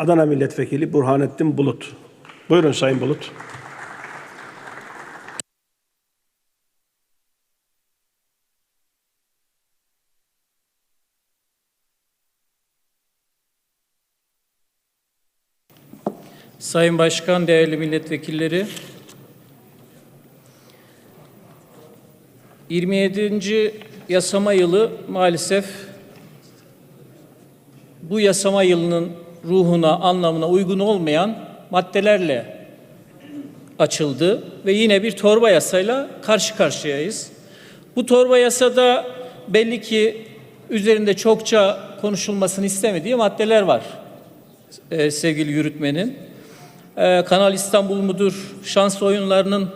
Adana Milletvekili Burhanettin Bulut. Buyurun Sayın Bulut. Sayın Başkan, değerli milletvekilleri, 27. yasama yılı maalesef bu yasama yılının ruhuna, anlamına uygun olmayan maddelerle açıldı ve yine bir torba yasayla karşı karşıyayız. Bu torba yasada belli ki üzerinde çokça konuşulmasını istemediği maddeler var e, sevgili yürütmenin. E, Kanal İstanbul mudur, şans oyunlarının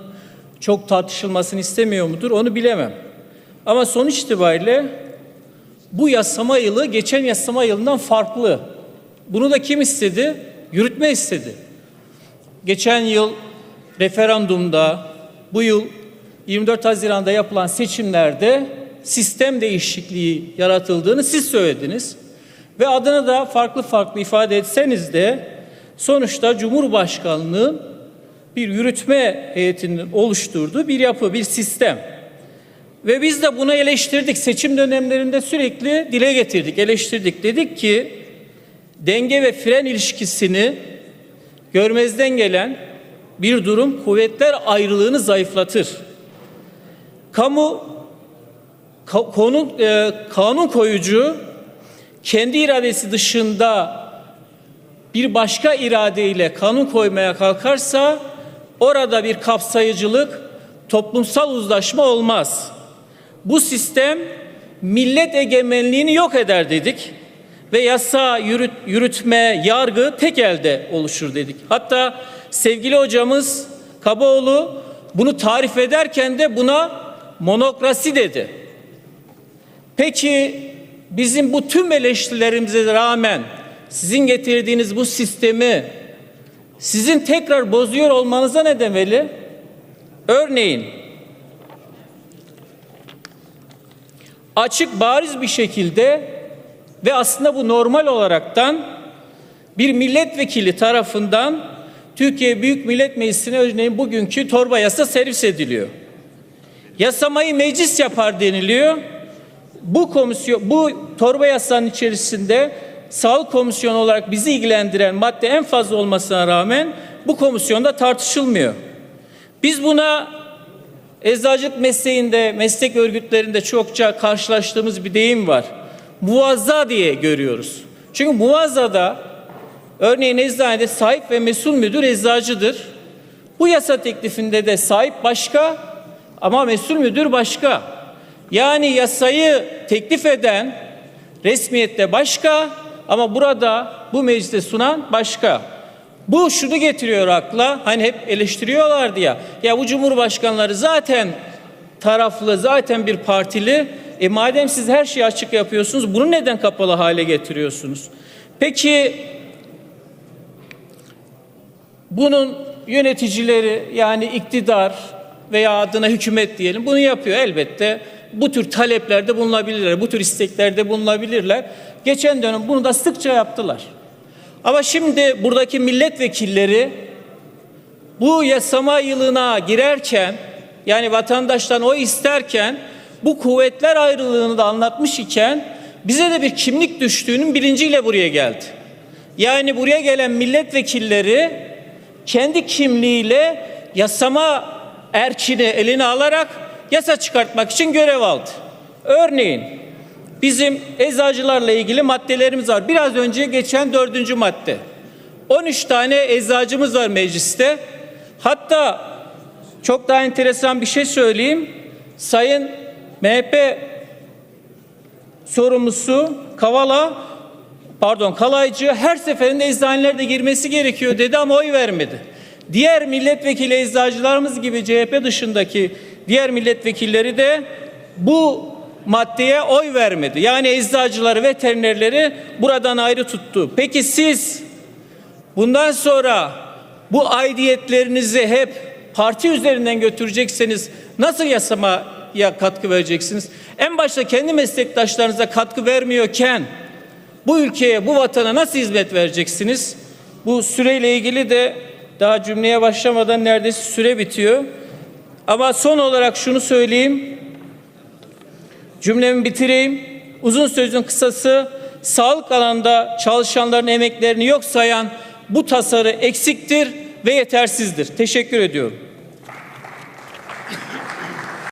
çok tartışılmasını istemiyor mudur onu bilemem. Ama sonuç itibariyle bu yasama yılı geçen yasama yılından farklı. Bunu da kim istedi? Yürütme istedi. Geçen yıl referandumda, bu yıl 24 Haziran'da yapılan seçimlerde sistem değişikliği yaratıldığını siz söylediniz. Ve adını da farklı farklı ifade etseniz de sonuçta Cumhurbaşkanlığı bir yürütme heyetinin oluşturduğu bir yapı, bir sistem. Ve biz de bunu eleştirdik. Seçim dönemlerinde sürekli dile getirdik, eleştirdik. Dedik ki denge ve fren ilişkisini görmezden gelen bir durum kuvvetler ayrılığını zayıflatır. Kamu ka- konu, e, kanun koyucu kendi iradesi dışında bir başka iradeyle kanun koymaya kalkarsa orada bir kapsayıcılık, toplumsal uzlaşma olmaz. Bu sistem millet egemenliğini yok eder dedik ve yasa, yürüt, yürütme, yargı tek elde oluşur dedik. Hatta sevgili hocamız Kabaoğlu bunu tarif ederken de buna monokrasi dedi. Peki bizim bu tüm eleştirilerimize rağmen sizin getirdiğiniz bu sistemi sizin tekrar bozuyor olmanıza ne demeli? Örneğin açık bariz bir şekilde ve aslında bu normal olaraktan bir milletvekili tarafından Türkiye Büyük Millet Meclisi'ne örneğin bugünkü torba yasa servis ediliyor. Yasamayı meclis yapar deniliyor. Bu komisyon bu torba yasanın içerisinde Sağlık Komisyonu olarak bizi ilgilendiren madde en fazla olmasına rağmen bu komisyonda tartışılmıyor. Biz buna eczacılık mesleğinde, meslek örgütlerinde çokça karşılaştığımız bir deyim var. Muvazza diye görüyoruz. Çünkü muvazzada örneğin eczanede sahip ve mesul müdür eczacıdır. Bu yasa teklifinde de sahip başka ama mesul müdür başka. Yani yasayı teklif eden resmiyette başka ama burada bu mecliste sunan başka. Bu şunu getiriyor akla hani hep eleştiriyorlardı ya ya bu cumhurbaşkanları zaten taraflı zaten bir partili e madem siz her şeyi açık yapıyorsunuz bunu neden kapalı hale getiriyorsunuz? Peki bunun yöneticileri yani iktidar veya adına hükümet diyelim bunu yapıyor elbette. Bu tür taleplerde bulunabilirler, bu tür isteklerde bulunabilirler. Geçen dönem bunu da sıkça yaptılar. Ama şimdi buradaki milletvekilleri bu yasama yılına girerken yani vatandaştan o isterken bu kuvvetler ayrılığını da anlatmış iken bize de bir kimlik düştüğünün bilinciyle buraya geldi. Yani buraya gelen milletvekilleri kendi kimliğiyle yasama erkini eline alarak yasa çıkartmak için görev aldı. Örneğin bizim eczacılarla ilgili maddelerimiz var. Biraz önce geçen dördüncü madde. 13 tane eczacımız var mecliste. Hatta çok daha enteresan bir şey söyleyeyim. Sayın MHP sorumlusu Kavala pardon Kalaycı her seferinde eczanelerde girmesi gerekiyor dedi ama oy vermedi. Diğer milletvekili eczacılarımız gibi CHP dışındaki diğer milletvekilleri de bu maddeye oy vermedi. Yani eczacıları, veterinerleri buradan ayrı tuttu. Peki siz bundan sonra bu aidiyetlerinizi hep parti üzerinden götürecekseniz nasıl yasamaya katkı vereceksiniz? En başta kendi meslektaşlarınıza katkı vermiyorken bu ülkeye, bu vatana nasıl hizmet vereceksiniz? Bu süreyle ilgili de daha cümleye başlamadan neredeyse süre bitiyor. Ama son olarak şunu söyleyeyim. Cümlemi bitireyim. Uzun sözün kısası sağlık alanında çalışanların emeklerini yok sayan bu tasarı eksiktir ve yetersizdir. Teşekkür ediyorum.